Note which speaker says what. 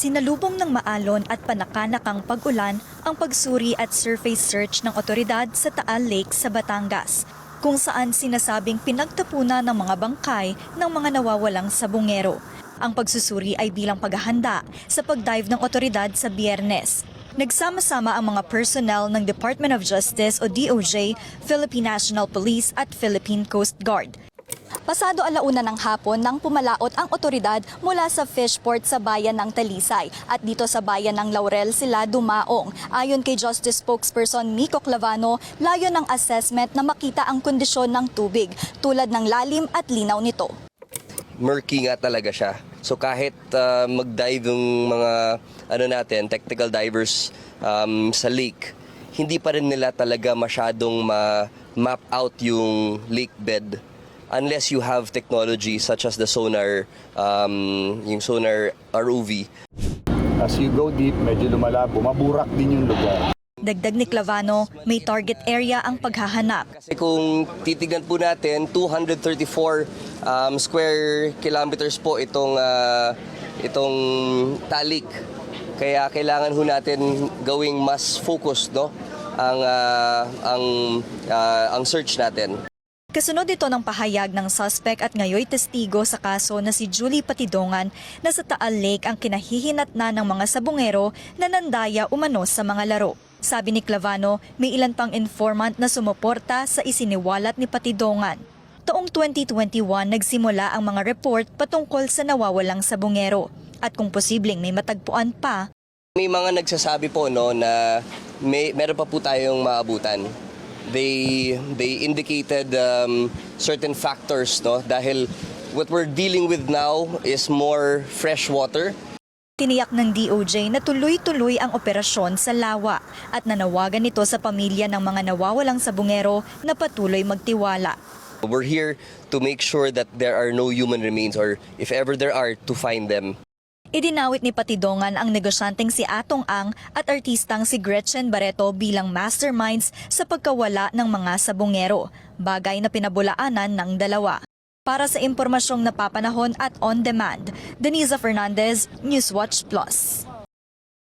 Speaker 1: Sinalubong ng maalon at panakanakang pag-ulan ang pagsuri at surface search ng otoridad sa Taal Lake sa Batangas, kung saan sinasabing pinagtapunan ng mga bangkay ng mga nawawalang sabungero. Ang pagsusuri ay bilang paghahanda sa pagdive ng otoridad sa biyernes. Nagsama-sama ang mga personnel ng Department of Justice o DOJ, Philippine National Police at Philippine Coast Guard. Pasado alauna ng hapon nang pumalaot ang otoridad mula sa fishport sa bayan ng Talisay at dito sa bayan ng Laurel sila dumaong. Ayon kay Justice Spokesperson Miko Clavano, layo ng assessment na makita ang kondisyon ng tubig tulad ng lalim at linaw nito.
Speaker 2: murky nga talaga siya. So kahit uh, mag-dive yung mga ano natin, technical divers um, sa lake, hindi pa rin nila talaga masyadong ma-map out yung lake bed unless you have technology such as the sonar, um, yung sonar ROV.
Speaker 3: As you go deep, medyo lumalabo, maburak din yung lugar.
Speaker 1: Dagdag ni Clavano, may target area ang paghahanap.
Speaker 2: Kasi kung titignan po natin, 234 um, square kilometers po itong ah, itong talik. Kaya kailangan ho natin gawing mas focused no ang ah, ang ah, ang search natin.
Speaker 1: Kasunod ito ng pahayag ng suspect at ngayoy testigo sa kaso na si Julie Patidongan na sa Taal Lake ang kinahihinat na ng mga sabungero na nandaya umano sa mga laro. Sabi ni Clavano, may ilan pang informant na sumuporta sa isiniwalat ni Patidongan. Taong 2021, nagsimula ang mga report patungkol sa nawawalang sabungero. At kung posibleng may matagpuan pa,
Speaker 2: May mga nagsasabi po no na may meron pa po tayong maabutan. They they indicated um, certain factors no dahil what we're dealing with now is more fresh water
Speaker 1: Tiniyak ng DOJ na tuloy-tuloy ang operasyon sa lawa at nanawagan ito sa pamilya ng mga nawawalang sabungero na patuloy magtiwala.
Speaker 2: We're here to make sure that there are no human remains or if ever there are, to find them.
Speaker 1: Idinawit ni Patidongan ang negosyanteng si Atong Ang at artistang si Gretchen Barreto bilang masterminds sa pagkawala ng mga sabungero, bagay na pinabulaanan ng dalawa. Para sa impormasyong napapanahon at on demand, Denisa Fernandez, Newswatch Plus.